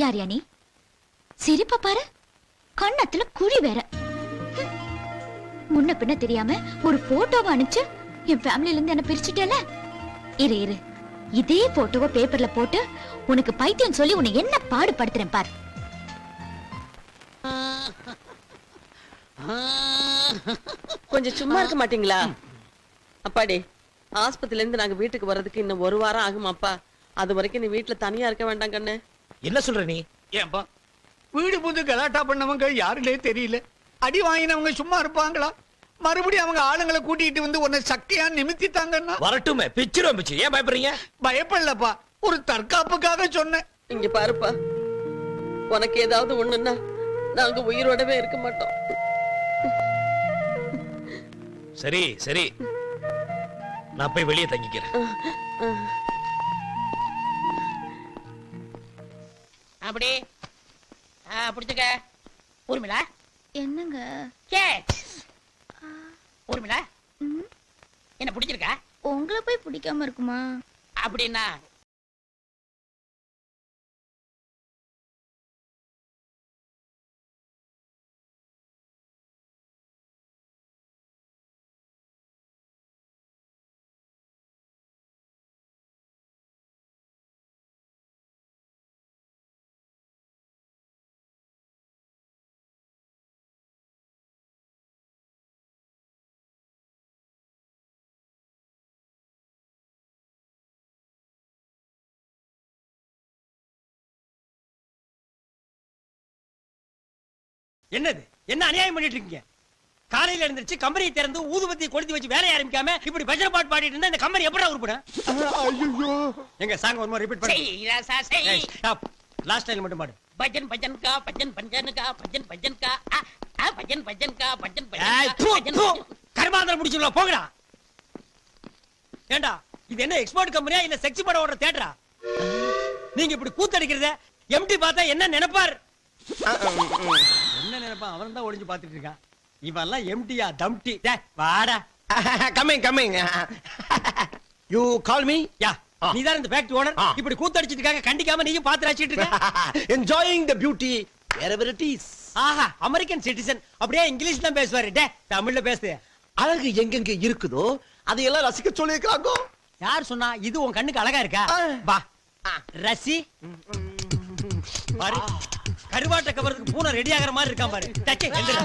யார் யானி நீ? சிரிப்ப பாரு. கண்ணத்துல குழி வேற. முன்ன பின்ன தெரியாம ஒரு போட்டோவை அனுப்பிச்சு என் ஃபேமிலில இருந்து என்ன பிரிச்சுட்டல இரு இரு. இதே போட்டோவை பேப்பர்ல போட்டு உனக்கு பைத்தியம் சொல்லி உன்னை என்ன பாடுபடுத்துறேன் பார். கொஞ்சம் சும்மா இருக்க மாட்டீங்களா? அப்பாடி ஆஸ்பத்திரில இருந்து நாங்க வீட்டுக்கு வர்றதுக்கு இன்னும் ஒரு வாரம் ஆகுமாப்பா. அது வரைக்கும் நீ வீட்டுல தனியா இருக்க வேண்டாம் கண்ணு. என்ன சொல்ற நீ? ஏன்பா? வீடு புது கலாட்டா பண்ணவங்க யாருன்னே தெரியல. அடி வாங்கினவங்க சும்மா இருப்பாங்களா? மறுபடியும் அவங்க ஆளுங்களை கூட்டிட்டு வந்து உன்னை சக்கையா நிமித்திட்டாங்கன்னா? வரட்டுமே. பிச்சிரும் பிச்சு. ஏன் பயப்படுறீங்க? பயப்படலப்பா. ஒரு தற்காப்புக்காக சொன்னேன். இங்க பாருப்பா. உனக்கு ஏதாவது ஒண்ணுன்னா நாங்க உயிரோடவே இருக்க மாட்டோம். சரி சரி. நான் போய் வெளியே தங்கிக்கிறேன். அப்படி. பிடிச்சுக்க. ஊர்மிளா? என்னங்க? கே ஊர்மிளா? என்ன பிடிச்சிருக்கா? உங்களை போய் பிடிக்காம இருக்குமா? அப்படின்னா என்னது? என்ன அநியாயம் பண்ணிட்டு இருக்கீங்க? காலையில எழுந்திருச்சு கம்பெனியை திறந்து ஊதுபத்தி கொளுத்தி வச்சு வேலைய ஆரம்பிக்காம இப்படி பஜனை பாட்டு பாடிட்டு இருந்தா இந்த கம்பெனி எப்படா உருப்படும்? எங்க சாங் ஒரு மாதிரி ரிப்பீட் பண்ணு. லாஸ்ட் டைம் மட்டும் பாடு. பஜன் பஜன் கா பஜன் பஜன் கா பஜன் பஜன் கா. ஆ, ஆ, பஜன் பஜன் கா பஜன் பஜன் கர்மாந்திரம் முடிச்சுங்களா போங்கடா. ஏண்டா இது என்ன எக்ஸ்போர்ட் கம்பெனியா இல்ல செக்ஸ் படம் ஓடுற தேட்டரா நீங்க இப்படி கூத்தடிக்கிறத எம்டி பார்த்தா என்ன நினைப்பார்? என்ன நினைப்பான் அவன் தான் ஒளிஞ்சு பார்த்துட்டு இருக்கான். இவன் எல்லாம் எம்டியா தம்டி வாடா. Coming coming you call me yeah. நீதான் இந்த ஃபேக்டரி ஓனர். இப்படி கூத்தடிச்சிட்டு இருக்காங்க கண்டிக்காம நீயும் பாத்து ரசிச்சிட்டு இருக்க? Enjoying the beauty where it is Aha American citizen அப்படியே இங்கிலீஷ் தான் பேசுவாரு. டே தமிழ்ல பேசு. அழகு எங்கெங்க இருக்குதோ அதையெல்லாம் ரசிக்க சொல்லியிருக்காங்க. யார் சொன்னா இது உன் கண்ணுக்கு அழகா இருக்கா. வா. ரசி. பாரு. கருவாட்ட கவரத்துக்கு பூனை ரெடி ஆகுற மாதிரி இருக்கான் பாரு. எந்திரா.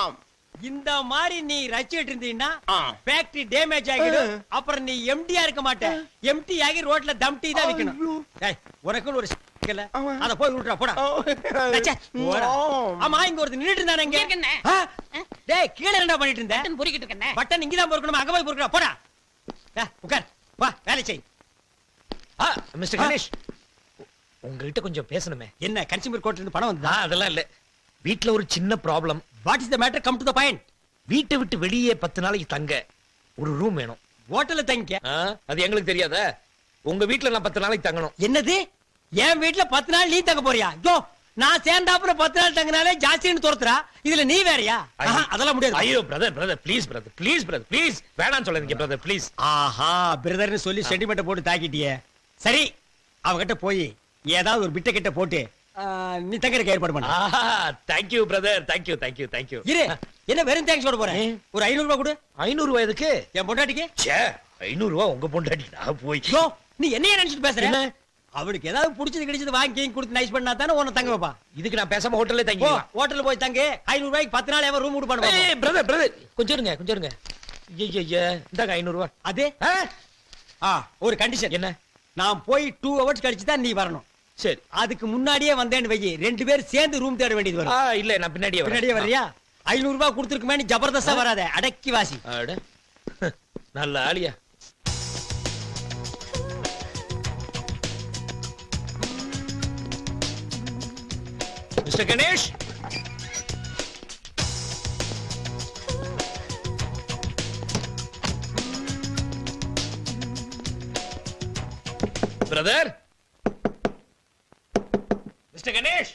ஆம். இந்த மாதிரி நீ ரசிச்சிட்டு இருந்தீன்னா ஆ. ஃபேக்டரி டேமேஜ் ஆகிடும். அப்புறம் நீ எம்டியா இருக்க மாட்ட எம்டி ஆகி ரோட்ல தம் டீ தான் விக்கணும். ஏய் உனக்குன்னு ஒரு. அத போய் விட்டுறா போடா. ஆமா. இங்க ஒருத்தர் நின்னுட்டு இருந்தானே இங்க? டேய் கீழ என்னடா பண்ணிட்டு இருந்த? பட்டன் பொறுக்கிட்டு இருக்கேன் பட்டன் இங்க தான் பொறுக்கணும்? அங்க போய் பொறுக்கடா போடா. டேய், உட்கார். வா வேலை செய். மிஸ்டர் கணேஷ். உங்ககிட்ட கொஞ்சம் பேசணுமே. என்ன கன்சியூமர் கோர்ட்ல இருந்து பணம் வந்ததா? அதெல்லாம் இல்ல. வீட்ல ஒரு சின்ன problem what is the matter come to the point வீட்டை விட்டு வெளியே பத்து நாளைக்கு தங்க. ஒரு ரூம் வேணும். ஹோட்டல்ல தங்கிக்க அது எங்களுக்கு தெரியாதா? உங்க வீட்ல நான் பத்து நாளைக்கு தங்கணும். என்னது? என் வீட்ல பத்து நாள் நீ தங்க போறியா? யோ நான் சேர்ந்தாப்புல பத்து நாள் தங்கினாலே ஜாஸ்தின்னு துரத்துறா. இதுல நீ வேறயா? அதெல்லாம் முடியாது. ஐயோ brother brother please brother please brother please வேணாம்னு சொல்லாதீங்க பிரதர் ப்ளீஸ் ஆஹா பிரதர்னு சொல்லி சென்டிமெண்ட்டை போட்டு தாக்கிட்டியே. சரி அவகிட்ட போய் ஏதாவது ஒரு பிட்ட கிட்ட போட்டு நீ தங்கறதுக்கு ஏற்பாடு பண்ண. ஆஹா thank you brother thank you thank you thank you இரு என்ன வெறும் தேங்க்ஸ் சொல்ல போறேன் ஒரு ஐநூறு ரூபாய் கொடு. ஐநூறு ரூபாய்க்கு என் பொண்டாட்டிக்கு? ச்சே ஐநூறு ரூபாய் உங்க பொண்டாட்டி நான் போய். நீ என்னைய நினைச்சிட்டு பேசுற? என்ன? அவளுக்கு ஏதாவது பிடிச்சது கிடைச்சது வாங்கி கொடுத்து நைஸ் பண்ணா தானே உன்னை தங்க வைப்பா? இதுக்கு நான் பேசாம ஹோட்டல்ல தங்கிக்கலாம் ஹோட்டல்ல போய் தங்கு. ஐநூறு ரூபாய்க்கு பத்து நாள் எவன் ரூம் விட்டு பண்ணுவாங்க ஏய் பிரதர் பிரதர் கொஞ்சம் இருங்க கொஞ்சம் இருங்க. ஐயா இந்தாங்க ஐநூறு ரூபாய். அது? ஆ. ஒரு கண்டிஷன் என்ன? நான் போய் டூ ஹவர்ஸ் கழிச்சு தான் நீ வரணும். சரி அதுக்கு முன்னாடியே வந்தேன்னு வை ரெண்டு பேரும் சேர்ந்து ரூம் தேட வேண்டியது வரும். இல்ல நான் பின்னாடியே. பின்னாடியே வர்றியா? ஐநூறு ரூபாய் கொடுத்துருக்குமே நீ ஜபர்தஸ்தா வராத அடக்கி வாசி. நல்ல ஆளியா. Mister Ganesh? Brother? Mister Ganesh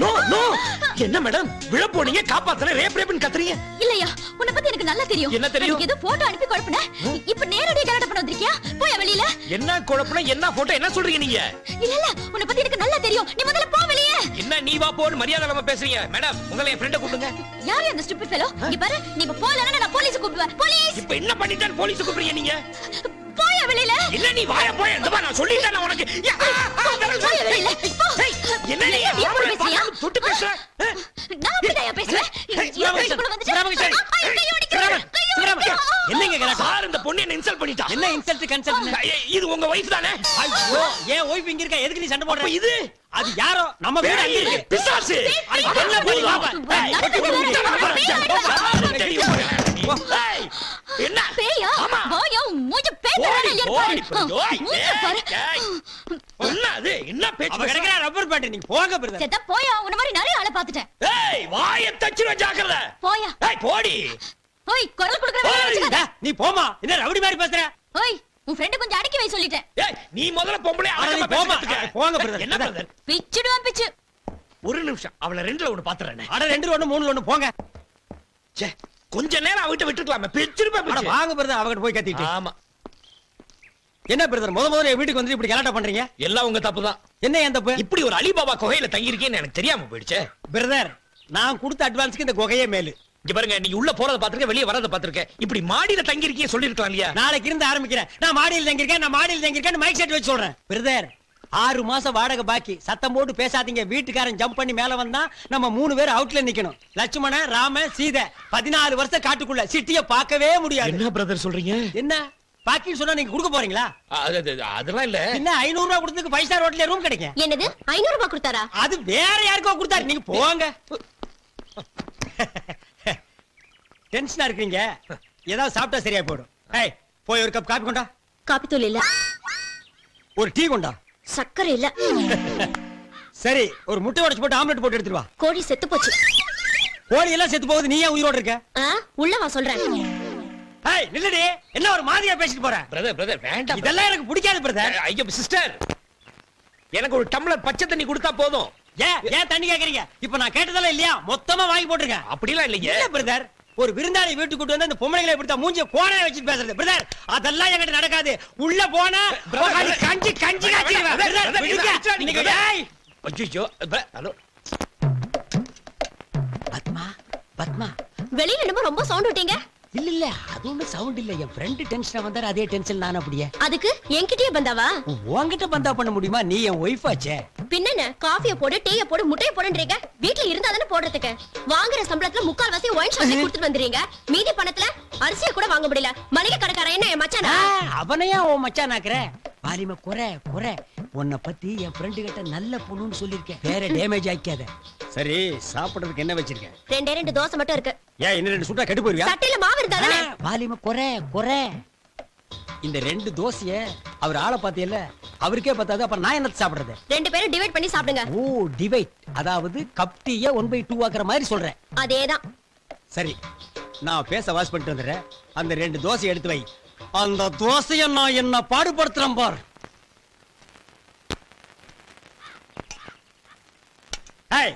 No, no! என்ன மேடம் விழ போனீங்க காப்பாத்தல ரேப் ரேப்னு கத்துறீங்க இல்லையா உன்னை பத்தி எனக்கு நல்லா தெரியும் என்ன தெரியும்? ஏதோ போட்டோ அனுப்பி குழப்பின இப்ப நேரடியா கலாட்டம் பண்ண வந்திருக்கியா போய் வெளியில என்ன குழப்பம் என்ன போட்டோ என்ன சொல்றீங்க நீங்க இல்ல இல்ல உன்னை பத்தி எனக்கு நல்லா தெரியும் நீ முதல்ல போ வெளியே என்ன நீ வா போன்னு மரியாதை இல்லாம பேசுறீங்க மேடம் உங்களை என் ஃப்ரெண்ட கூப்பிடுங்க யாரு அந்த ஸ்டூபிட் ஃபெலோ இங்க பாரு நீ இப்ப போலனா நான் போலீஸ் கூப்பிடுவேன் போலீஸ் இப்ப என்ன பண்ணிட்டான் போலீஸ் கூப்பிடுறீங்க நீங்க போய் வெளியில என்ன நீ வாய போய் இந்த நான் சொல்லிட்டேன் உனக்கு என்ன நீ நீ எப்படி அவளை பேசுறியா? பார்த்து தொட்டு பேசுற ஆ? நான் அப்படிதான் பேசுவேன் ஏய், என் வயசுக்குள்ள வந்துச்சு. சிவராமகிருஷ்ணன். ஆ, ஆ, கையை ஒடிக்கிறேன். சிவராமன், கையை சிவராமன். ஒடிக்கிறேன். என்னங்க கலாட்டா? சார் இந்த பொண்ணு என்ன இன்சல்ட் பண்ணிட்டா என்ன இன்சல்ட் கன்சல்ட் இது உங்க வைஃப் தானே ஐயோ ஏன் ஒய்ஃப் இங்க இருக்கா எதுக்கு நீ சண்டை போடுற இது அது யாரோ நம்ம வீடு அங்க இருக்கு பிசாசு என்ன போய் என்ன பேயா ஆமா. வாயா மூஞ்ச பேய். என்ன அது என்ன பேச்சு? கிடக்குறா ரப்பர் பேண்ட் நீங்க போங்க பிரதர் செத்த போயா உன்ன மாதிரி நிறைய ஆளை பாத்துட்டேன் ஏய் வாய தச்சிரும் ஜாக்கிரதை போயா ஏய் போடி ஓய் குரல் கொடுக்கற நீ போமா என்ன ரவுடி மாதிரி பேசுற? ஓய் உன் ஃப்ரெண்ட் கொஞ்சம் அடக்கி வை சொல்லிட்டேன். ஏய் நீ முதல்ல பொம்பளை. பேசிட்டு இருக்க. போங்க, brother. என்ன பிரதர் பிச்சுடுவான் பிச்சு. ஒரு நிமிஷம். அவள ரெண்டுல ஒண்ணு பாத்துறேன். அட ரெண்டு ஒண்ணு மூணு ஒண்ணு போங்க. ச்சே கொஞ்ச நேரம் அவகிட்ட விட்டுக்கலாமே பிச்சிருப்பா அட பிச்சு. வாங்க பிரதர் அவகிட்ட போய் கத்திட்டு. ஆமா. என்ன பிரதர் முத முதல்ல வீட்டுக்கு வந்து இப்படி கலாட்டா பண்றீங்க? எல்லாம் உங்க தப்பு தான் என்ன என் தப்பு? இப்படி ஒரு அலிபாபா குகையில தங்கி இருக்கேன்னு எனக்கு தெரியாம போயிடுச்சே. பிரதர் நான் கொடுத்த அட்வான்ஸ்க்கு இந்த குகையே மேலு. இங்க பாருங்க நீங்க உள்ள போறத பாத்துருக்க வெளிய வரத பாத்துருக்கேன் இப்படி மாடியில தங்கி இருக்கீங்க சொல்லிருக்கலாம் இல்லையா? நாளைக்கு இருந்து ஆரம்பிக்கிறேன். நான் மாடியில் தங்கியிருக்கேன் நான் மாடியில் தங்கியிருக்கேன் மைக் செட் வச்சு சொல்றேன். பிரதர் ஆறு மாசம் வாடகை பாக்கி. சத்தம் போட்டு பேசாதீங்க. வீட்டுக்காரன் ஜம்ப் பண்ணி மேல வந்தா நம்ம மூணு பேர் அவுட்ல நிக்கணும். லட்சுமண ராம சீதை. பதினாலு வருஷம் காட்டுக்குள்ள சிட்டிய பார்க்கவே முடியாது. என்ன பிரதர் சொல்றீங்க? என்ன? பாக்கின்னு சொன்னா நீங்க கொடுக்க போறீங்களா? அது- அது- அதெல்லாம் இல்ல. என்ன ஐநூறு ரூபாய் கொடுத்ததுக்கு ஃபைவ் ஸ்டார் ஹோட்டல்ல ரூம் கிடைக்கும். என்னது? ஐநூறு ரூபாய் கொடுத்தாரா? அது வேற யாருக்கோ கொடுத்தாரு. நீங்க போங்க. டென்ஷனா இருக்கீங்க ஏதாவது சாப்பிட்டா சரியா போயிடும். ஏய் போய் ஒரு கப் காப்பி கொண்டா. காப்பி தூள் இல்ல. ஒரு டீ கொண்டா. சக்கரை இல்ல. சரி ஒரு முட்டை உடைச்சு போட்டு ஆம்லெட் போட்டு எடுத்துட்டு வா. கோழி செத்து போச்சு. கோழி எல்லாம் செத்து போகுது நீ ஏன் உயிரோட இருக்க? உள்ள வா சொல்றேன். ஏய் நில்லுடி. என்ன ஒரு மாதிரியா பேசிட்டு போற? பிரதர் பிரதர் வேண்டாம் இதெல்லாம் எனக்கு பிடிக்காது பிரதர். ஐயோ சிஸ்டர் எனக்கு ஒரு டம்ளர் பச்சை தண்ணி கொடுத்தா போதும். ஏன் ஏன் தண்ணி கேக்குறீங்க? இப்ப நான் கேட்டதெல்லாம் இல்லையா? மொத்தமா வாங்கி போட்டிருக்கேன். அப்படிலாம் இல்லைங்க. இல்ல பிரதர் ஒரு விருந்தாளி வீட்டுக்கு கூட்டு வந்து அந்த பொம்பளைகளை இப்படி தான் மூஞ்சிய கோணைய வச்சுட்டு பேசுறது. பிரதர் அதெல்லாம் என்கிட்ட நடக்காது. உள்ள போனா. கஞ்சி கஞ்சி காய்ச்சிடுவேன் ஹலோ பத்மா பத்மா வெளியில என்னமோ ரொம்ப சவுண்ட் விட்டீங்க. இல்ல இல்ல அது ஒண்ணும் சவுண்ட் இல்ல. என் ஃப்ரெண்ட் டென்ஷனா வந்தாரு அதே டென்ஷன் நான் அப்படியே. அதுக்கு என்கிட்டயே பந்தாவா? உன்கிட்ட பந்தா பண்ண முடியுமா? நீ என் ஒய்ஃப் ஆச்சே. பின்னென்ன? காஃபிய போடு டீய போடு முட்டைய போடுன்றீங்க? வீட்ல இருந்தா தானே போடுறதுக்கு. வாங்குற சம்பளத்துல முக்கால் வாசி ஒயின் ஷாப்ல கொடுத்துட்டு வந்துறீங்க. மீதி பணத்துல அரிசியை கூட வாங்க முடியல. மளிகை கடைக்காரன் என்ன என் மச்சானா? அவனையா உன் மச்சான் ஆக்குற? வாலிம குறை குறை. உன்னை பத்தி என் ஃப்ரெண்டு கிட்ட நல்ல பொண்ணுன்னு சொல்லிருக்கேன் வேற டேமேஜ் ஆக்காத சரி சாப்பிடுறதுக்கு என்ன வச்சிருக்கேன் ரெண்டே ரெண்டு தோசை மட்டும் இருக்கு. ஏன் இன்னும் ரெண்டு சுட்டா கெட்டு போயிருவியா? சட்டையில மாவு இருந்தா தானே? வாலிம குறை குறை. இந்த ரெண்டு தோசைய அவர் ஆளை பாத்தியல்ல அவருக்கே பார்த்தாது அப்புறம் நான் என்னத்த சாப்பிடுறது? ரெண்டு பேரும் டிவைட் பண்ணி சாப்பிடுங்க. ஓ டிவைட் அதாவது கப் டீய ஒன் பை டூ ஆக்குற மாதிரி சொல்றேன். அதேதான். சரி நான் பேச வாஷ் பண்ணிட்டு வந்துடுறேன். அந்த ரெண்டு தோசை எடுத்து வை. அந்த தோசைய நான் என்ன பாடுபடுத்துறேன் பார். ஏய்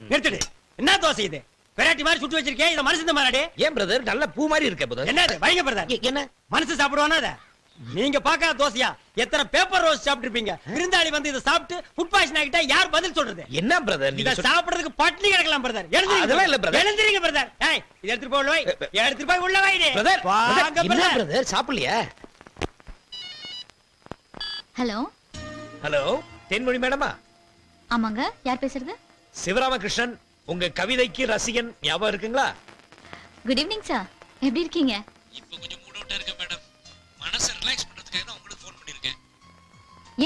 நிறுத்துடு. என்ன தோசை இது? வெரைட்டி மாதிரி சுட்டு வச்சிருக்கேன் இத மனசு மாறாடி ஏன் பிரதர் நல்ல பூ மாதிரி இருக்க பிரதர் என்னது? வைங்க பிரதர் என்ன? மனசு சாப்பிடுவானா அத நீங்க பாக்காத தோசையா? எத்தனை பேப்பர் ரோஸ் சாப்பிட்டிருப்பீங்க? விருந்தாளி வந்து இதை சாப்பிட்டு ஃபுட் பாய்சன் ஆகிட்டா யார் பதில் சொல்றது? என்ன பிரதர் இத நீங்க சாப்பிடுறதுக்கு பட்னி கிடக்கலாம் பிரதர் அதெல்லாம் இல்ல. எழுந்திரீங்க பிரதர் ஏய் இது எடுத்துட்டு போய் உள்ள வை எடுத்துட்டு போய் உள்ள பிரதர் வாங்க பிரதர் பிரதர் சாப்பிடலையா? ஹலோ? ஹலோ தென்மொழி மேடமா? ஆமாங்க யார் பேசுறது? சிவராமகிருஷ்ணன் உங்க கவிதைக்கு ரசிகன் ஞாபகம் இருக்குங்களா? குட் ஈவினிங் சார் எப்படி இருக்கீங்க?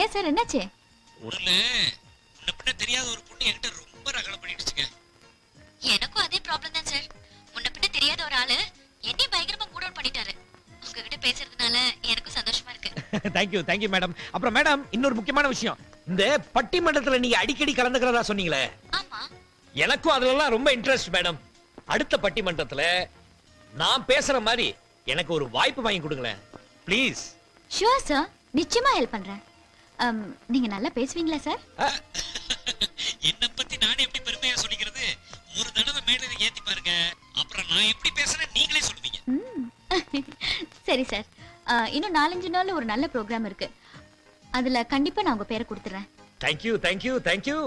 ஏன் சார் என்னாச்சு? ஒண்ணுல முன்ன தெரியாத ஒரு பொண்ணு என்கிட்ட ரொம்ப ரகலை பண்ணிடுச்சுங்க. எனக்கும் அதே ப்ராப்ளம் தான் சார். முன்ன பின்ன தெரியாத ஒரு ஆளு என்னையும் பயங்கரமா மூட் அவுட் பண்ணிட்டாரு. உங்ககிட்ட பேசுறதுனால எனக்கும் சந்தோஷமா இருக்கு. Thank you thank you madam அப்புறம் மேடம் இன்னொரு முக்கியமான விஷயம். இந்த பட்டிமன்றத்துல நீங்க அடிக்கடி கலந்துக்கிறதா சொன்னீங்களே? ஆமா. எனக்கும் அதுலலாம் ரொம்ப இன்ட்ரெஸ்ட் மேடம் அடுத்த பட்டிமன்றத்துல நான் பேசுற மாதிரி எனக்கு ஒரு வாய்ப்பு வாங்கி கொடுங்களேன். ப்ளீஸ் ஷூர் சார் நிச்சயமா ஹெல்ப் பண்றேன். நீங்க நல்லா பேசுவீங்களா சார்? என்ன பத்தி நானே எப்படி பெருமையா சொல்லிக்கிறது? ஒரு தடவை மேடையில ஏத்தி பாருங்க. அப்புறம் நான் எப்படி பேசுறேன் நீங்களே சொல்லுவீங்க. ம். சரி சார். இன்னும் நாலஞ்சு நாள்ல ஒரு நல்ல ப்ரோக்ராம் இருக்கு. அதுல கண்டிப்பா நான் உங்க பேரை கொடுத்துறேன். Thank you thank you thank you